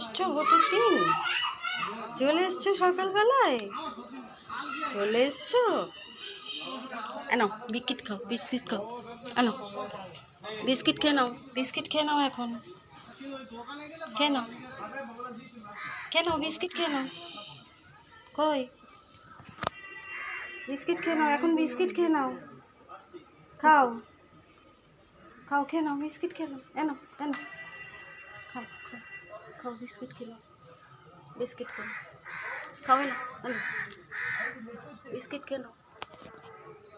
এসছো ভোটের দিন? চলে এসছো সকালবেলায়? চলে এসছো? এনো বিস্কিট খাও বিস্কিট খাও এনো বিস্কিট খেয়ে নাও, বিস্কিট খেয়ে নাও এখন। খেয়ে নাও। খেয়ে নাও, বিস্কিট খেয়ে নাও। কই? বিস্কিট খেয়ে নাও, এখন বিস্কিট খেয়ে নাও। খাও। খাও, খেয়ে নাও, বিস্কিট খেয়ে নাও। এনো এনো খাও, বিস্কিট নাও বিস্কিট খাও এনো এনো বিস্কিট নাও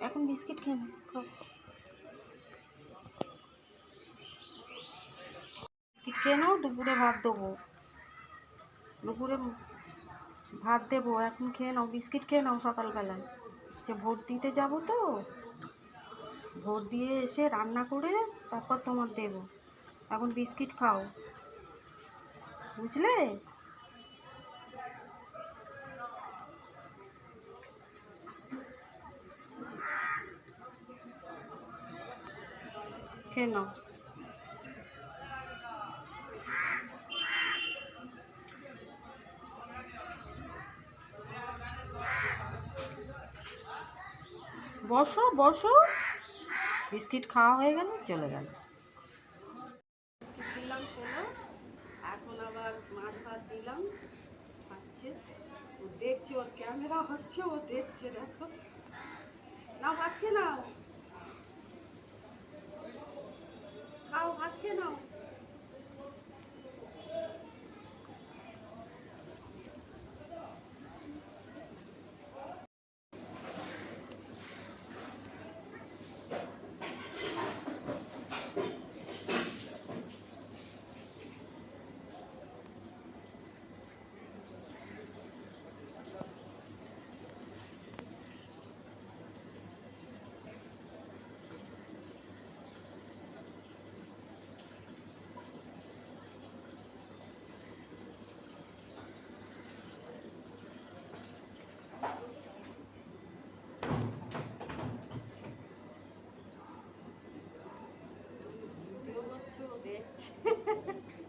এখন বিস্কিট খেয়ে নাও, খাও। বিস্কিট খেয়ে নাও, দুপুরে ভাত দেবো। দুপুরে ভাত দেবো, এখন খেয়ে নাও, বিস্কিট খেয়ে নাও সকালবেলায়। যে ভোট দিতে যাব তো, ভোট দিয়ে এসে রান্না করে তারপর তোমার দেবো। এখন বিস্কিট খাও। বুঝলে? নাও। বসো বসো। বিস্কিট খাওয়া হয়ে গেল চলে গেল। কোনো এখন আবার মাছ ভাত দিলাম, খাচ্ছে। ও দেখছে, ওর ক্যামেরা হচ্ছে, ও দেখছে, দেখো। না ভাত না দেখছি